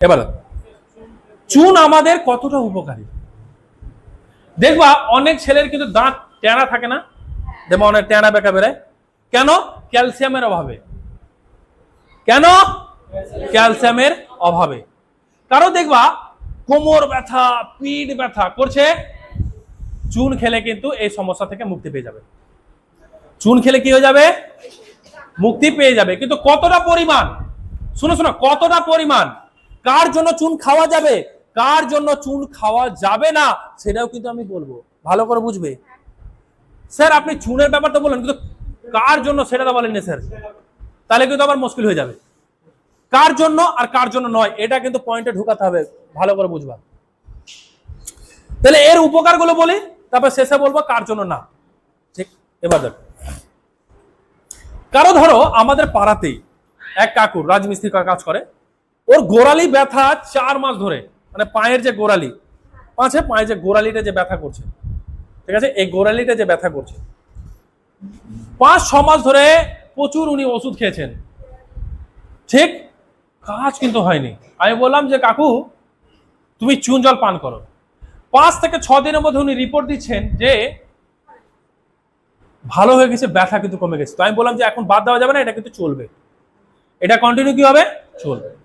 এবার, চুন আমাদের কতটা উপকারী? দেখবা, অনেক ছেলের কিন্তু দাঁত টেনা থাকে না। দেখবা, অনেক টেনা বেঁকা বেড়ায়। কেন? ক্যালসিয়ামের অভাবে। কেন? ক্যালসিয়ামের অভাবে। কারও দেখবা, কোমর ব্যথা, পিঠ ব্যথা করছে, চুন খেলে কিন্তু এই সমস্যা থেকে মুক্তি পেয়ে যাবে। চুন খেলে কি হয়ে যাবে? মুক্তি পেয়ে যাবে। কিন্তু কতটা পরিমাণ? শুনো, শোনো, কতটা পরিমাণ? কার জন্য চুন খাওয়া যাবে? কার জন্য চুন খাওয়া যাবে না? সেটাও কিন্তু আমি বলব। ভালো করে বুঝবে? স্যার, আপনি চুনের ব্যাপারটা বলেন, কিন্তু কার জন্য সেটা তো বলেননি স্যার। তাহলে কিন্তু আবার মুশকিল হয়ে যাবে। কার জন্য আর কার জন্য নয়, এটা কিন্তু পয়েন্টে ঢুকাতে হবে। ভালো করে বুঝবা। তাহলে এর উপকারগুলো বলি, তারপর শেষে বলব কার জন্য না। ঠিক, এবার দেখো কারও ধরো আমাদের পাড়াতেই এক কাকুর রাজমিস্ত্রি কাজ করে। ওর গোড়ালি ব্যথা চার মাস ধরে মানে পায়ের যে গোড়ালি, পাঁচে পায়ে যে গোড়ালিটা যে ব্যথা করছে, ঠিক আছে? এই গোড়ালিটা যে ব্যথা করছে। পাঁচ, ছ মাস ধরে প্রচুর উনি ওষুধ খেয়েছেন। ঠিক? কাজ কিন্তু হয়নি। আমি বললাম যে, কাকু, তুমি চুন জল পান করো। পাঁচ থেকে ছ দিনের মধ্যে উনি রিপোর্ট দিচ্ছেন যে, ভালো হয়ে গেছে, ব্যথা কিন্তু কমে গেছে। তো আমি বললাম যে, এখন বাদ দেওয়া যাবে না, এটা কিন্তু চলবে। এটা কন্টিনিউ কি হবে? চলবে।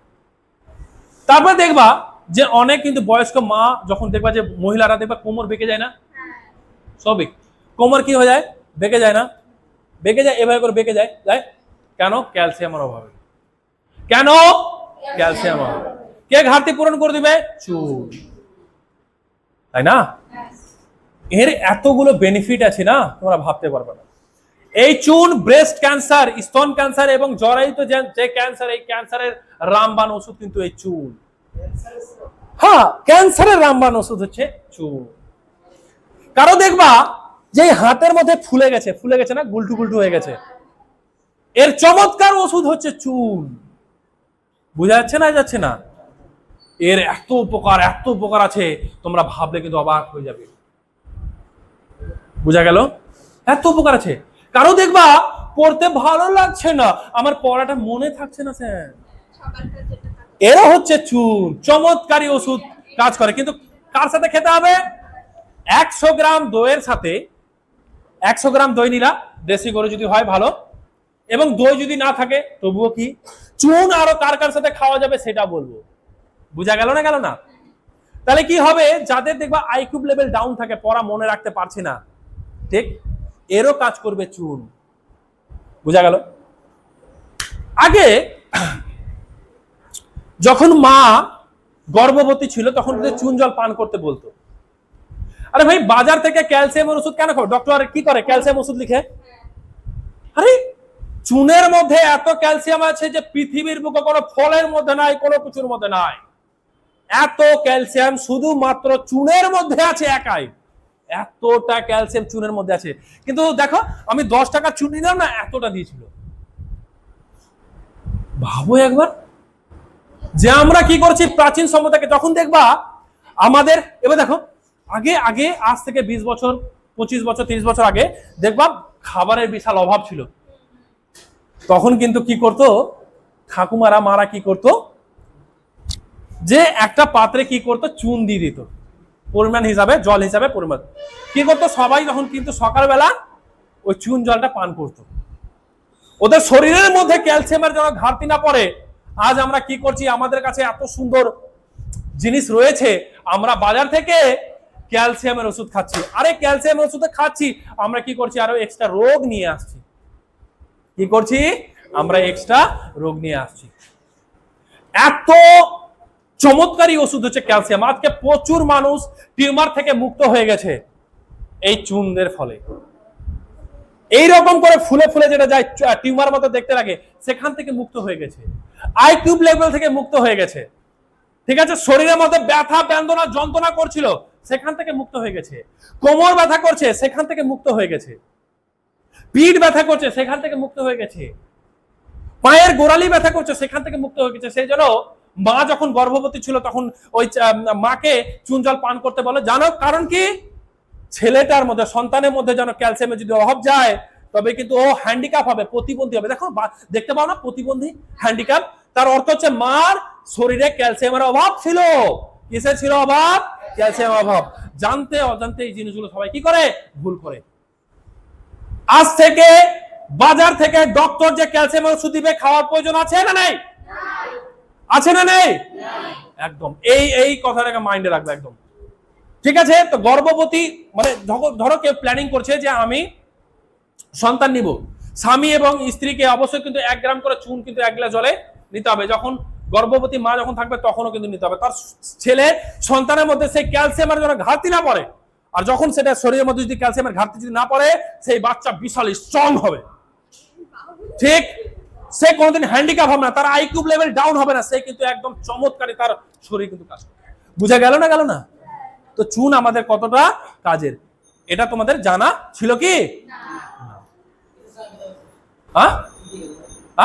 তারপর দেখবা যে অনেক কিন্তু বয়স্ক মা যখন দেখবা যে মহিলারা দেখবা কোমর বেঁকে যায় না? সবই। কোমর কি হয়ে যায়? বেঁকে যায় না? বেঁকে যায় এভাবে করে বেঁকে যায়। যায়। কেন? ক্যালসিয়ামের অভাবে। কেন? ক্যালসিয়াম অভাবে। কে ঘাটতি পূরণ করে দিবে? চুল। তাই না? এর এতগুলো বেনিফিট আছে না? তোমরা ভাবতে পারবে না। এই চুন ব্রেস্ট ক্যান্সার স্তন ক্যান্সার এবং জরায়িত যে যে ক্যান্সার এই ক্যান্সারের রামবান ওষুধ কিন্তু এই চুল। হ্যাঁ ক্যান্সারের রামবান ওষুধ হচ্ছে চুল। কারও দেখবা যে হাতের মধ্যে ফুলে গেছে ফুলে গেছে না, গুলটু গুলটু হয়ে গেছে। এর চমৎকার ওষুধ হচ্ছে চুল। বোঝা যাচ্ছে না যাচ্ছে না? এর এত উপকার এত উপকার আছে, তোমরা ভাবলে কিন্তু অবাক হয়ে যাবে। বুঝা গেল? এত উপকার আছে। কারও দেখবা, পড়তে ভালো লাগছে না। আমার পড়াটা মনে থাকছে না, স্যার। এরা হচ্ছে চুন। চমৎকারী ওষুধ কাজ করে। কিন্তু কার সাথে খেতে হবে? একশো গ্রাম দইয়ের সাথে, একশো গ্রাম দই নিলা। দেশি গরু যদি হয়, ভালো। এবং দই যদি না থাকে, তবুও কি? চুন আরও কার কার সাথে খাওয়া যাবে সেটা বলব। বুঝা গেল না গেল না? তাহলে কি হবে? যাদের দেখবা আইকিউব লেভেল ডাউন থাকে, পড়া মনে রাখতে পারছে না। ঠিক? এরও কাজ করবে চুন। বুঝা গেল? আগে যখন মা গর্ভবতী ছিল, তখন চুন জল পান করতে বলতো। আরে ভাই, বাজার থেকে ক্যালসিয়াম ওষুধ কেন খাও ডক্টর কি করে? ক্যালসিয়াম ওষুধ লিখে? আরে, চুনের মধ্যে এত ক্যালসিয়াম আছে যে পৃথিবীর বুকে কোনো ফলের মধ্যে নাই, কোনো কিছুর মধ্যে নাই। এত ক্যালসিয়াম শুধুমাত্র চুনের মধ্যে আছে একাই। এতটা ক্যালসিয়াম চুনের মধ্যে আছে। কিন্তু দেখো, আমি দশ টাকা চুন নিলাম না, এতটা দিয়েছিল। ভাবো একবার। যে আমরা কি করছি, প্রাচীন সভ্যতাকে যখন দেখবা, আমাদের, এবার দেখো, আগে আগে, আজ থেকে বিশ বছর, পঁচিশ বছর, তিরিশ বছর আগে, দেখবা, খাবারের বিশাল অভাব ছিল। তখন কিন্তু কি করতো, ঠাকুমারা, মারা কি করতো, যে একটা পাত্রে কি করতো, চুন দিয়ে দিত। পরিমাণ হিসাবে, জল হিসাবে পরিমাণ। কি করতো, সবাই যখন কিন্তু সকালবেলা ওই চুন জলটা পান করতো। ওদের শরীরের মধ্যে ক্যালসিয়ামের যেন ঘাটতি না পড়ে আজ আমরা কি করছি? আমাদের কাছে এত সুন্দর জিনিস রয়েছে। আমরা বাজার থেকে ক্যালসিয়ামের ওষুধ খাচ্ছি। আরে ক্যালসিয়ামের ওষুধ খাচ্ছি। আমরা কি করছি? আরও এক্সট্রা রোগ নিয়ে আসছি। কি করছি? আমরা এক্সট্রা রোগ নিয়ে আসছি। এত চমৎকারী ওষুধ হচ্ছে ক্যালসিয়াম আজকে প্রচুর মানুষ টিউমার থেকে মুক্ত হয়ে গেছে। এই চুনদের ফলে। এই রকম করে ফুলে ফুলে যেটা যায় টিউমার মতো দেখতে লাগে, সেখান থেকে মুক্ত হয়ে গেছে। আইকিউব লেভেল থেকে মুক্ত হয়ে গেছে। ঠিক আছে? শরীরের মধ্যে ব্যথা, বেদনা, যন্ত্রণা করছিল, সেখান থেকে মুক্ত হয়ে গেছে। কোমর ব্যথা করছে, সেখান থেকে মুক্ত হয়ে গেছে। পিঠ ব্যথা করছে, সেখান থেকে মুক্ত হয়ে গেছে। পায়ের গোড়ালি ব্যথা করছে, সেখান থেকে মুক্ত হয়ে গেছে। সেই জন্য মা যখন গর্ভবতী ছিল, তখন ওই মাকে চুন জল পান করতে বলে, জানো, কারণ কি? ছেলেটার মধ্যে, সন্তানের মধ্যে যেন ক্যালসিয়ামের যদি অভাব যায়, তবে কিন্তু ও হ্যান্ডিক্যাপ হবে, প্রতিবন্ধী হবে। দেখো দেখতে পাও না, প্রতিবন্ধী হ্যান্ডিক্যাপ তার অর্থ হচ্ছে মার শরীরে ক্যালসিয়ামের অভাব ছিল। কিসের ছিল অভাব? ক্যালসিয়াম অভাব। জানতে, অজান্তে এই জিনিসগুলো সবাই কি করে? ভুল করে। আজ থেকে, বাজার থেকে ডক্টর যে ক্যালসিয়াম ওষুধ দিবে, খাওয়ার প্রয়োজন আছে না নেই? আছে না নেই? একদম। এই এই কথাটাকে মাইন্ডে রাখবে, একদম। ঠিক আছে? তো গর্ভবতী মানে ধরো- কেউ প্ল্যানিং করছে যে আমি সন্তান নিব। স্বামী এবং স্ত্রীকে অবশ্যই কিন্তু এক গ্রাম করে চুন কিন্তু এক গ্লাস জলে নিতে হবে। যখন গর্ভবতী মা যখন থাকবে তখনও কিন্তু নিতে হবে। তার ছেলে সন্তানের মধ্যে সেই ক্যালসিয়ামের যেন ঘাটতি না পড়ে। আর যখন সেটা শরীরের মধ্যে যদি ক্যালসিয়ামের ঘাটতি যদি না পড়ে, সেই বাচ্চা বিশাল স্ট্রং হবে। ঠিক? সে কোনোদিন হ্যান্ডিক্যাপ হবে না। তার আইকিউব লেভেল ডাউন হবে না। সে কিন্তু একদম চমৎকারী তার শরীর কিন্তু কাজ। বুঝা গেল না গেল না? তো চুন আমাদের কতটা কাজের? এটা তোমাদের জানা ছিল কি? হ্যাঁ?